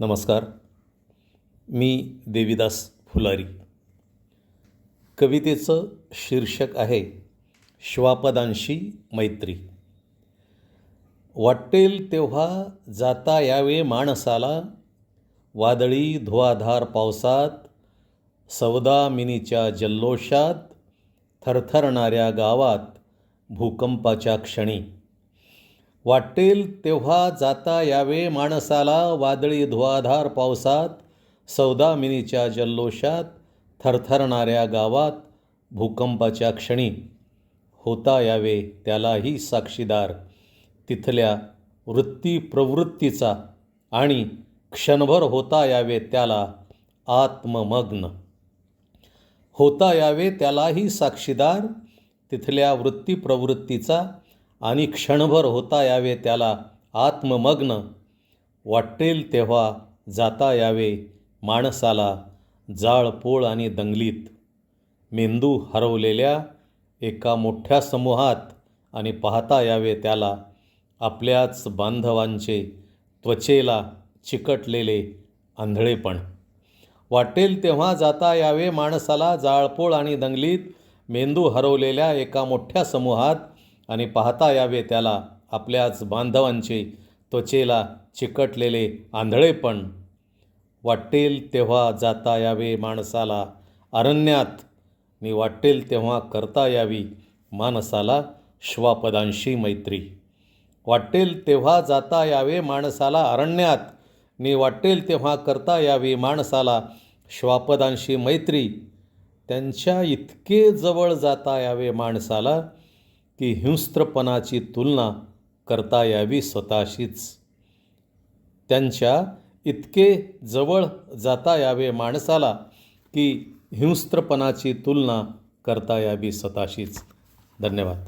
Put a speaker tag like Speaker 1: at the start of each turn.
Speaker 1: नमस्कार. मी देविदास फुलारी. कवितेचं शीर्षक आहे श्वापदांशी मैत्री. वाटेल तेव्हा जाता यावे माणसाला. वादळी धुवाधार पावसात सौदामिनीच्या जल्लोषात थरथरणाऱ्या गावात भूकंपाच्या क्षणी. वाटेल तेव्हा जाता यावे माणसाला वादळी धुवाधार पावसात सौदामिनीच्या जल्लोषात थरथरणाऱ्या गावात भूकंपाच्या क्षणी. होता यावे त्यालाही साक्षीदार. तिथल्या वृत्ती प्रवृत्तीचा आणि क्षणभर होता यावे त्याला आत्ममग्न. होता यावे त्यालाही साक्षीदार. तिथल्या वृत्ती प्रवृत्तीचा आणि क्षणभर होता यावे त्याला आत्ममग्न. वाटेल तेव्हा जाता यावे माणसाला जाळपोळ आणि दंगलीत. मेंदू हरवलेल्या एका मोठ्या समूहात आणि पाहता यावे त्याला आपल्याच बांधवांचे त्वचेला चिकटलेले आंधळेपण. वाटेल तेव्हा जाता यावे माणसाला जाळपोळ आणि दंगलीत मेंदू हरवलेल्या एका मोठ्या समूहात आणि पाहता यावे त्याला आपल्याच बांधवांचे त्वचेला चिकटलेले आंधळेपण वाटेल तेव्हा जाता यावे माणसाला. अरण्यात मी वाटेल तेव्हा करता यावी माणसाला श्वापदांशी मैत्री. वाटेल तेव्हा जाता यावे माणसाला. अरण्यात मी वाटेल तेव्हा करता यावी माणसाला श्वापदांशी मैत्री. त्यांच्या इतके जवळ जाता यावे माणसाला. की हिंस्त्रपणाची तुलना करता यावी स्वतःशीच. त्यांच्या इतके जवळ जाता यावे माणसाला की हिंस्त्रपणाची तुलना करता यावी स्वतःशीच. धन्यवाद.